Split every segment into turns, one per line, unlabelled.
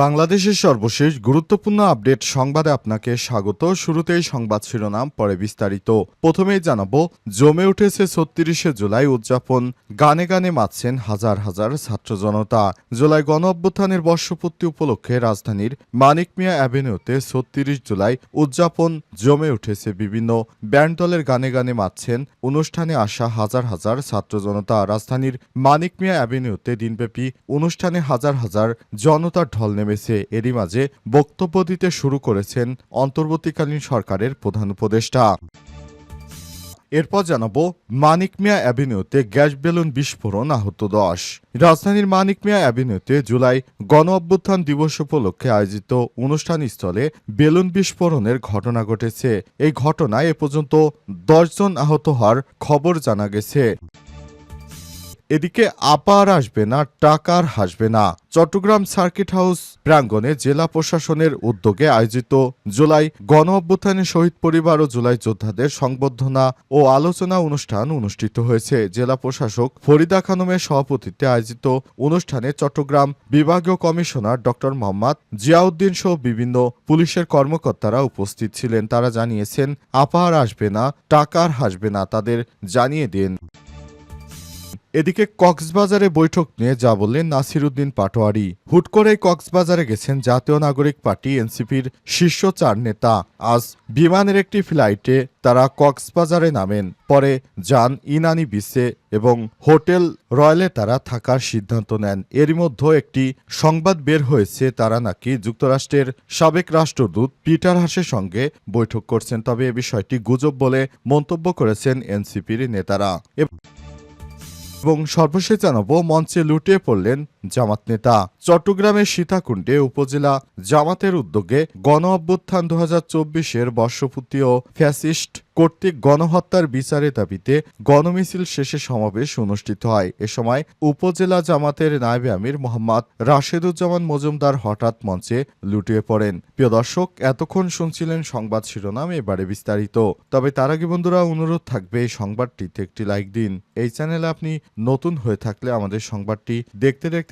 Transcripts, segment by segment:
বাংলাদেশের সর্বশেষ গুরুত্বপূর্ণ আপডেট সংবাদে আপনাকে স্বাগত। শুরুতেই সংবাদ শিরোনাম, পরে বিস্তারিত। প্রথমেই জানাব, জমে উঠেছে ছত্রিশে জুলাই উদযাপন। গানে গানে মাতছেন হাজার হাজার ছাত্র জনতা। জুলাই গণ অভ্যুত্থানের বর্ষপূর্তি উপলক্ষে রাজধানীর মানিক মিয়া অ্যাভিনিউতে ছত্রিশ জুলাই উদযাপন জমে উঠেছে বিভিন্ন ব্যান্ড দলের গানে গানে মাতছেন অনুষ্ঠানে আসা হাজার হাজার ছাত্র জনতা। রাজধানীর মানিক মিয়া অ্যাভিনিউতে দিনব্যাপী অনুষ্ঠানে হাজার হাজার জনতার ঢল নেমেছে। এরই মাঝে বক্তব্য দিতে শুরু করেছেন অন্তর্বর্তীকালীন সরকারের প্রধান উপদেষ্টা। এরপর জানাব মানিক মিয়া অ্যাভিনিউতে গ্যাস বেলুন বিস্ফোরণ আহত দশ। রাজধানীর মানিক মিয়া অ্যাভিনিউতে জুলাই গণ অভ্যুত্থান দিবস উপলক্ষে আয়োজিত অনুষ্ঠান স্থলে বেলুন বিস্ফোরণের ঘটনা ঘটেছে। এই ঘটনায় এ পর্যন্ত দশজন আহত হওয়ার খবর জানা গেছে। এদিকে আপার আসবে না, টাকার হাসবে না। চট্টগ্রাম সার্কিট হাউস প্রাঙ্গণে জেলা প্রশাসনের উদ্যোগে আয়োজিত জুলাই গণ অভ্যুত্থানের শহীদ পরিবার ও জুলাই যোদ্ধাদের সংবর্ধনা ও আলোচনা অনুষ্ঠান অনুষ্ঠিত হয়েছে। জেলা প্রশাসক ফরিদা খানমের সভাপতিত্বে আয়োজিত অনুষ্ঠানে চট্টগ্রাম বিভাগীয় কমিশনার ডক্টর মোহাম্মদ জিয়াউদ্দিন সহ বিভিন্ন পুলিশের কর্মকর্তারা উপস্থিত ছিলেন। তারা জানিয়েছেন, আপার আসবে না, টাকার হাসবে না। তাদের জানিয়ে দিন। এদিকে কক্সবাজারে বৈঠক নিয়ে যা বললেন নাসিরুদ্দিন পাটোয়ারি। হুট করেই কক্সবাজারে গেছেন জাতীয় নাগরিক পার্টি এনসিপির শীর্ষ চার নেতা। আজ বিমানের একটি ফ্লাইটে তারা কক্সবাজারে নামেন। পরে যান ইনানি বিচে এবং হোটেল রয়্যালে তারা থাকার সিদ্ধান্ত নেন। এরই মধ্যে একটি সংবাদ বের হয়েছে, তারা নাকি যুক্তরাষ্ট্রের সাবেক রাষ্ট্রদূত পিটার হাসের সঙ্গে বৈঠক করছেন। তবে এ বিষয়টি গুজব বলে মন্তব্য করেছেন এনসিপির নেতারা। এবং সর্বশেষ জানাব মঞ্চে লুটিয়ে পড়লেন জামাত নেতা। চট্টগ্রামের সীতাকুণ্ডে উপজেলা জামাতের উদ্যোগে গণ অভ্যুত্থান দু হাজার চব্বিশের বর্ষপূর্তি ও ফ্যাসিস্ট কর্তৃক গণহত্যার বিচারের দাবিতে গণমিছিল শেষে সমাবেশ অনুষ্ঠিত হয়। এ সময় উপজেলা জামাতের নায়েবে আমির মোহাম্মদ রাশেদুজ্জামান মজুমদার হঠাৎ মঞ্চে লুটিয়ে পড়েন। প্রিয় দর্শক, এতক্ষণ শুনছিলেন সংবাদ শিরোনাম, এবারে বিস্তারিত। তবে তার আগে বন্ধুরা, অনুরোধ থাকবে এই সংবাদটিতে একটি লাইক দিন। এই চ্যানেলে আপনি নতুন হয়ে থাকলে আমাদের সংবাদটি দেখতে দেখতে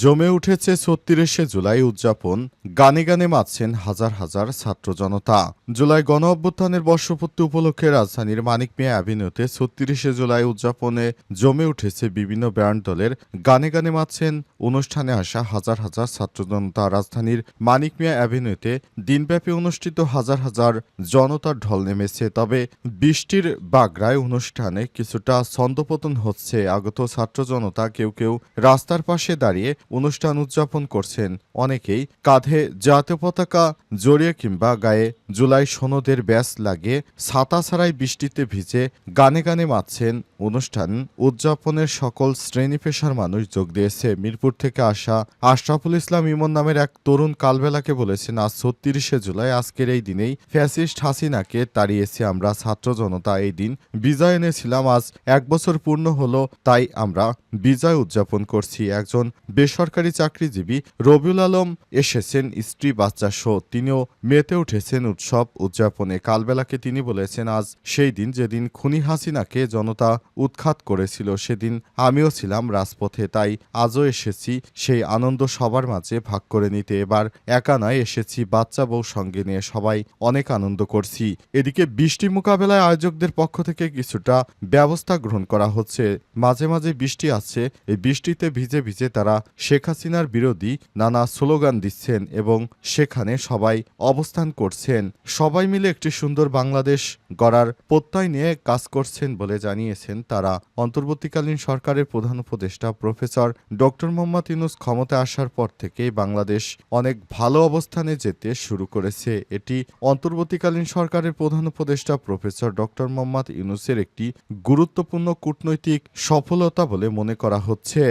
জমে উঠেছে ছত্রিশে জুলাই উদযাপন। গানে গানে মাতছেন হাজার হাজার ছাত্র জনতা। জুলাই গণ অভ্যুত্থানের বর্ষপূর্তি উপলক্ষে রাজধানীর মানিক মিয়া অ্যাভিনিউতে ছত্রিশে জুলাই উদযাপনে জমে উঠেছে বিভিন্ন ব্যান্ড দলের গানে গানে মাতছেন অনুষ্ঠানে আসা হাজার হাজার ছাত্র জনতা রাজধানীর মানিক মিয়া অ্যাভিনিউতে দিনব্যাপী অনুষ্ঠিত হাজার হাজার জনতার ঢল নেমেছে। তবে বৃষ্টির বাগড়ায় অনুষ্ঠানে কিছুটা ছন্দপতন হচ্ছে। আগত ছাত্র জনতা কেউ কেউ রাস্তার পাশে দাঁড়িয়ে অনুষ্ঠান উদযাপন করছেন। অনেকেই কাঁধে জাতীয় পতাকা জড়িয়ে কিংবা গায়ে জুলাই সনদের ব্যাস লাগিয়ে ছাতা ছাড়াই বৃষ্টিতে ভিজে গানে গানে মাতছেন অনুষ্ঠান উদযাপনের সকল শ্রেণি পেশার মানুষ যোগ দিয়েছে। মিরপুর থেকে আসা আশরাফুল ইসলাম ইমন নামের এক তরুণ কালবেলাকে বলেছেন, আজ ছত্রিশে জুলাই, আজকের এই দিনেই ফ্যাসিস্ট হাসিনাকে তাড়িয়েছি আমরা ছাত্র জনতা। এই দিন বিজয় এনেছিলাম, আজ এক বছর পূর্ণ হলো, তাই আমরা বিজয় উদযাপন করছি। একজন বেসরকারি চাকরিজীবী রবিউল আলম এসেছেন স্ত্রী বাচ্চা সহ, তিনিও মেতে উঠেছেন উৎসব উদযাপনে। কালবেলাকে তিনি বলেছেন, আজ সেই দিন যেদিন খুনি হাসিনাকে জনতা উৎখাত করেছিল সেদিন। আমিও ছিলাম রাজপথে, তাই আজও এসেছি। সেই আনন্দ সবার মাঝে ভাগ করে নিতে। এবার একা নয়, এসেছি বাচ্চা বউ সঙ্গে নিয়ে। সবাই অনেক আনন্দ করছি। এদিকে বৃষ্টি মোকাবেলায় আয়োজকদের পক্ষ থেকে কিছুটা ব্যবস্থা গ্রহণ করা হচ্ছে। মাঝে মাঝে বৃষ্টি আছে এই বৃষ্টিতে ভিজে ভিজে তারা শেখ হাসিনার বিরোধী নানা স্লোগান দিচ্ছেন এবং সেখানে সবাই অবস্থান করছেন। সবাই মিলে একটি সুন্দর বাংলাদেশ গড়ার প্রত্যয় নিয়ে কাজ করছেন বলে জানিয়েছেন তারা অন্তর্বর্তীকালীন সরকারের প্রধান উপদেষ্টা প্রফেসর ডক্টর মোহাম্মদ ইউনুস ক্ষমতা আসার পর থেকে বাংলাদেশ অনেক ভালো অবস্থানে যেতে শুরু করেছে। এটি অন্তর্বর্তীকালীন সরকারের প্রধান উপদেষ্টা প্রফেসর ডক্টর মোহাম্মদ ইউনুসের একটি গুরুত্বপূর্ণ কূটনৈতিক সফলতা বলে মনে করা হচ্ছে।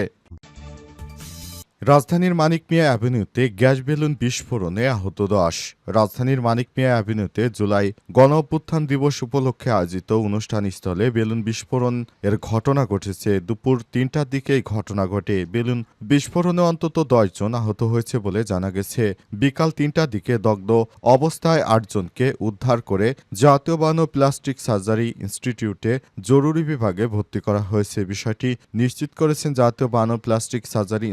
রাজধানীর মানিক মিয়া অ্যাভিনিউতে গ্যাস বেলুন বিস্ফোরণে আহত দশ। রাজধানীর মানিক মিয়া অ্যাভিনিউতে জুলাই গণ অভ্যুত্থান দিবস উপলক্ষে আয়োজিত অনুষ্ঠানস্থলে বেলুন বিস্ফোরণ। এর ঘটনা ঘটেছে দুপুর তিনটার দিকে। এই ঘটনা ঘটে। বেলুন বিস্ফোরণে অন্তত দশজন আহত হয়েছে বলে জানা গেছে। বিকাল তিনটার দিকে দগ্ধ অবস্থায় আটজনকে উদ্ধার করে জাতীয় বান ও প্লাস্টিক সার্জারি ইনস্টিটিউটে জরুরি বিভাগে ভর্তি করা হয়েছে। বিষয়টি নিশ্চিত করেছেন জাতীয় বান ও প্লাস্টিক সার্জারি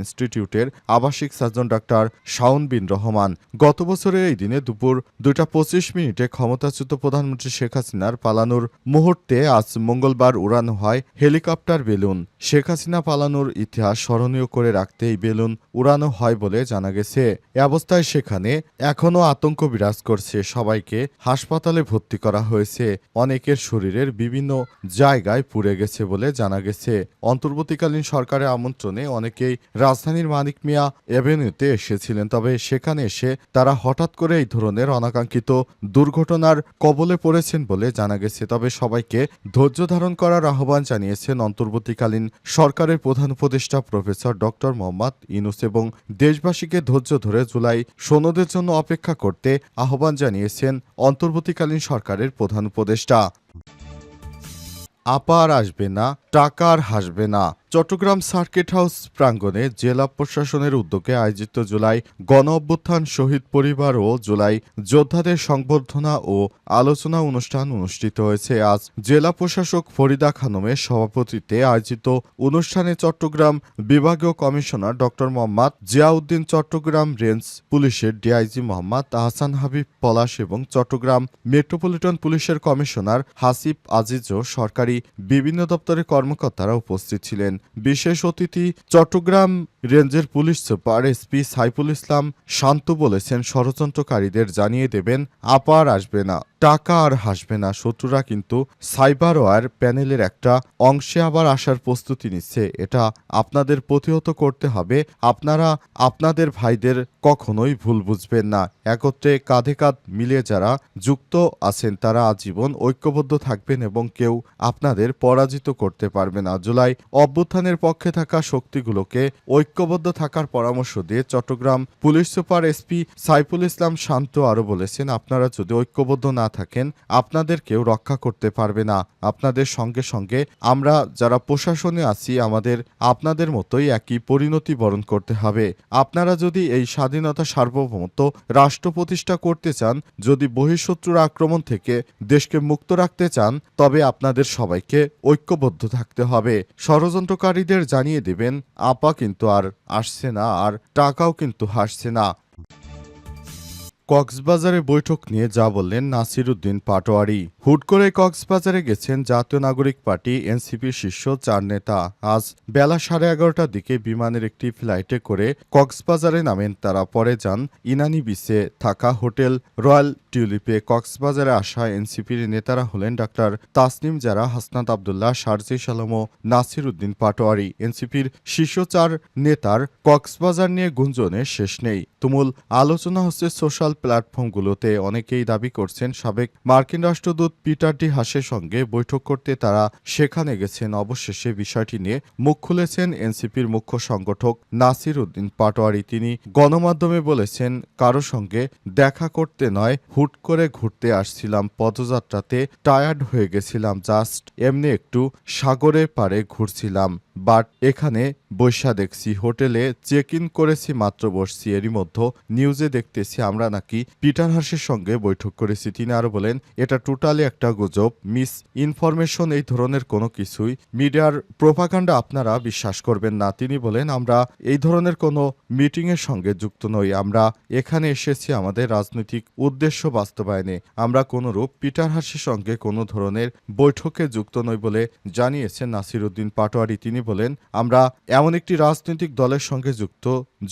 ইনস্টিটিউটের আবাসিক সার্জন ডাক্তার শাওন বিন রহমান। গত বছরের এই দিনে দুপুর দুইটা পঁচিশ মিনিটে ক্ষমতাচ্যুত প্রধানমন্ত্রী শেখ হাসিনার পালানোর মুহূর্তে আজ মঙ্গলবার উড়ানো হয় হেলিকপ্টার বেলুন। শেখ হাসিনা পালানোর ইতিহাস স্মরণীয় করে রাখতে এই বেলুন উড়ানো হয় বলে জানা গেছে। এ অবস্থায় সেখানে এখনও আতঙ্ক বিরাজ করছে। সবাইকে হাসপাতালে ভর্তি করা হয়েছে। অনেকের শরীরের বিভিন্ন জায়গায় পুড়ে গেছে বলে জানা গেছে। অন্তর্বর্তীকালীন সরকারের আমন্ত্রণে অনেকেই রাজধানীর মানিক মিয়া এভিনিউতে এসেছিলেন, তবে সেখানে এসে তারা হঠাৎ করে এই ধরনের অনাকাঙ্ক্ষিত দুর্ঘটনার কবলে পড়েছেন বলে জানা গেছে। তবে সবাইকে ধৈর্য ধারণ করার আহ্বান জানিয়েছেন অন্তর্বর্তীকালীন সরকারের প্রধান উপদেষ্টা প্রফেসর ডক্টর মোহাম্মদ ইনুস এবং দেশবাসীকে ধৈর্য ধরে জুলাই সনদের জন্য অপেক্ষা করতে আহ্বান জানিয়েছেন অন্তর্বর্তীকালীন সরকারের প্রধান উপদেষ্টা। আপার আসবে না টাকার হাসবে না। চট্টগ্রাম সার্কিট হাউস প্রাঙ্গণে জেলা প্রশাসনের উদ্যোগে আয়োজিত জুলাই গণ অভ্যুত্থান শহীদ পরিবার ও জুলাই যোদ্ধাদের সংবর্ধনা ও আলোচনা অনুষ্ঠান অনুষ্ঠিত হয়েছে। আজ জেলা প্রশাসক ফরিদা খানমের সভাপতিত্বে আয়োজিত অনুষ্ঠানে চট্টগ্রাম বিভাগীয় commissioner doctor Mohammad Ziauddin, Chattogram range পুলিশের ডিআইজি মোহাম্মদ আহসান হাবিব পলাশ এবং চট্টগ্রাম মেট্রোপলিটন পুলিশের কমিশনার হাসিব আজিজ ও সরকারি বিভিন্ন দপ্তরের কর্মকর্তারা উপস্থিত ছিলেন। বিশেষ অতিথি চট্টগ্রাম রেঞ্জের police super SP Saiful Islam Shanto বলেছেন, ষড়যন্ত্রকারীদের জানিয়ে দেবেন আপার আসবে না, টাকা আর হাসবে না, শত্রুরা কিন্তু সাইবার ওয়ার প্যানেলের একটা অংশে আবার আসার প্রস্তুতি নিচ্ছে। এটা আপনাদের প্রতিহত করতে হবে, আপনারা আপনাদের ভাইদের কখনোই ভুল বুঝবেন না। একত্রে কাঁধে কাঁধ মিলিয়ে যারা যুক্ত আছেন, তারা আজীবন ঐক্যবদ্ধ থাকবেন এবং কেউ আপনাদের পরাজিত করতে পারবে না। জুলাই অভ্যুত্থানের পক্ষে থাকা শক্তিগুলোকে ঐক্যবদ্ধ থাকার পরামর্শ দিয়ে Chattogram police super SP Saiful Islam Shanto আরও বলেছেন, আপনারা যদি ঐক্যবদ্ধ না থাকেন, আপনাদের কেউ রক্ষা করতে পারবে না। আপনাদের সঙ্গে সঙ্গে আমরা যারা প্রশাসনে আছি, আমাদের, আপনাদের মতোই একই পরিণতি বরণ করতে হবে। আপনারা যদি এই স্বাধীনতা সার্বভৌমত্ব রাষ্ট্র প্রতিষ্ঠা করতে চান, যদি বহিঃশত্রুর আক্রমণ থেকে দেশকে মুক্ত রাখতে চান, তবে আপনাদের সবাইকে ঐক্যবদ্ধ থাকতে হবে। ষড়যন্ত্রকারীদের জানিয়ে দেবেন আপা কিন্তু আর আসছে না আর টাকাও কিন্তু হাসছে না। কক্সবাজারে বৈঠক নিয়ে যা বললেন নাসির উদ্দিন পাটোয়ারি। হুট করে কক্সবাজারে গেছেন জাতীয় নাগরিক পার্টি এনসিপির শীর্ষ চার নেতা। আজ বেলা সাড়ে এগারোটার দিকে বিমানের একটি ফ্লাইটে করে কক্সবাজারে নামেন তারা। পরে যান ইনানি বিচে থাকা হোটেল রয়্যাল টিউলিপে। কক্সবাজারে আসা এনসিপির নেতারা হলেন ডাক্তার তাসনিম জারা, হাসনাত আবদুল্লাহ শারজিস আলম ও নাসির উদ্দিন পাটোয়ারি। এনসিপির শীর্ষ চার নেতার কক্সবাজার নিয়ে গুঞ্জনের শেষ নেই। তুমুল আলোচনা হচ্ছে সোশ্যাল প্ল্যাটফর্মগুলোতে অনেকেই দাবি করছেন, সাবেক মার্কিন রাষ্ট্রদূত পিটার ডি হাসের সঙ্গে বৈঠক করতে তারা সেখানে গেছেন। অবশেষে বিষয়টি নিয়ে মুখ খুলেছেন এনসিপির মুখ্য সংগঠক নাসির উদ্দিন পাটোয়ারি। তিনি গণমাধ্যমে বলেছেন, কারও সঙ্গে দেখা করতে নয়, হুট করে ঘুরতে আসছিলাম, পদযাত্রাতে টায়ার্ড হয়ে গেছিলাম, জাস্ট এমনি একটু সাগরের পাড়ে ঘুরছিলাম। বাট এখানে বৈশা দেখছি, হোটেলে চেক ইন করেছি মাত্র বসছি, এরই মধ্যে নিউজে দেখতেছি আমরা নাকি পিটার হাসের সঙ্গে বৈঠক করেছি। তিনি আরও বলেন, এটা টোটালি একটা গুজব মিস ইনফরমেশন এই ধরনের কোনো কিছুই, মিডিয়ার প্রোপাগান্ডা আপনারা বিশ্বাস করবেন না। তিনি বলেন, আমরা এই ধরনের কোনো মিটিংয়ের সঙ্গে যুক্ত নই, আমরা এখানে এসেছি আমাদের রাজনৈতিক উদ্দেশ্য বাস্তবায়নে। আমরা কোনোরূপ পিটার হাসের সঙ্গে কোনো ধরনের বৈঠকে যুক্ত নই বলে জানিয়েছেন নাসির উদ্দিন পাটোয়ারি। তিনি বলেন, আমরা এমন একটি রাজনৈতিক দলের সঙ্গে যুক্ত,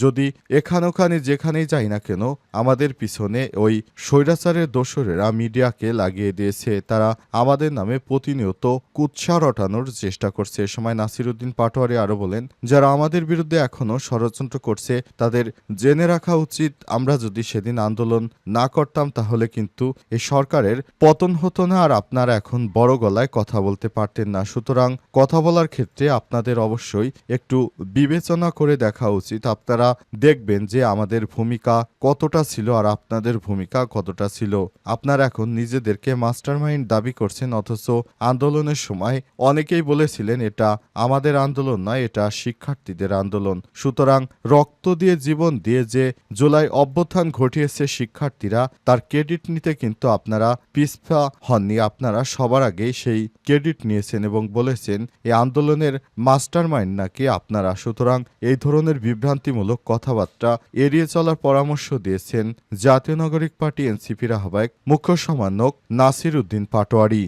যদি এখানে ওখানে যেখানেই যাই না কেন, আমাদের পিছনে ওই স্বৈরাচারের দোসরেরা মিডিয়াকে লাগিয়ে দিয়েছে। তারা আমাদের নামে প্রতিনিয়ত কুৎসা রটানোর চেষ্টা করছে। এ সময় নাসিরুদ্দিন পাটোয়ারি আরও বলেন, যারা আমাদের বিরুদ্ধে এখনও ষড়যন্ত্র করছে, তাদের জেনে রাখা উচিত, আমরা যদি সেদিন আন্দোলন না করতাম, তাহলে কিন্তু এই সরকারের পতন হতো না, আর আপনারা এখন বড় গলায় কথা বলতে পারতেন না। সুতরাং কথা বলার ক্ষেত্রে আপনাদের আপনাদের অবশ্যই একটু বিবেচনা করে দেখা উচিত। আপনারা দেখবেন যে আমাদের ভূমিকা কতটা ছিল আর আপনাদের ভূমিকা কতটা ছিল। আপনারা এখন নিজেদেরকে মাস্টারমাইন্ড দাবি করছেন, অথচ আন্দোলনের সময় অনেকেই বলেছিলেন, এটা আমাদের আন্দোলন নয়, এটা শিক্ষার্থীদের আন্দোলন। সুতরাং রক্ত দিয়ে জীবন দিয়ে যে জুলাই অভ্যুত্থান ঘটিয়েছে শিক্ষার্থীরা, তার ক্রেডিট নিতে কিন্তু আপনারা পিসপা হননি। আপনারা সবার আগেই সেই ক্রেডিট নিয়েছেন এবং বলেছেন এই আন্দোলনের মাস্টার মাইন্ড নাকি আপনারা? সুতরাং এই ধরনের বিভ্রান্তিমূলক কথাবার্তা এড়িয়ে চলার পরামর্শ দিয়েছেন জাতীয় নাগরিক পার্টি এনসিপির আহ্বায়ক, মুখ্য সমন্বয়ক নাসির উদ্দিন পাটোয়ারি।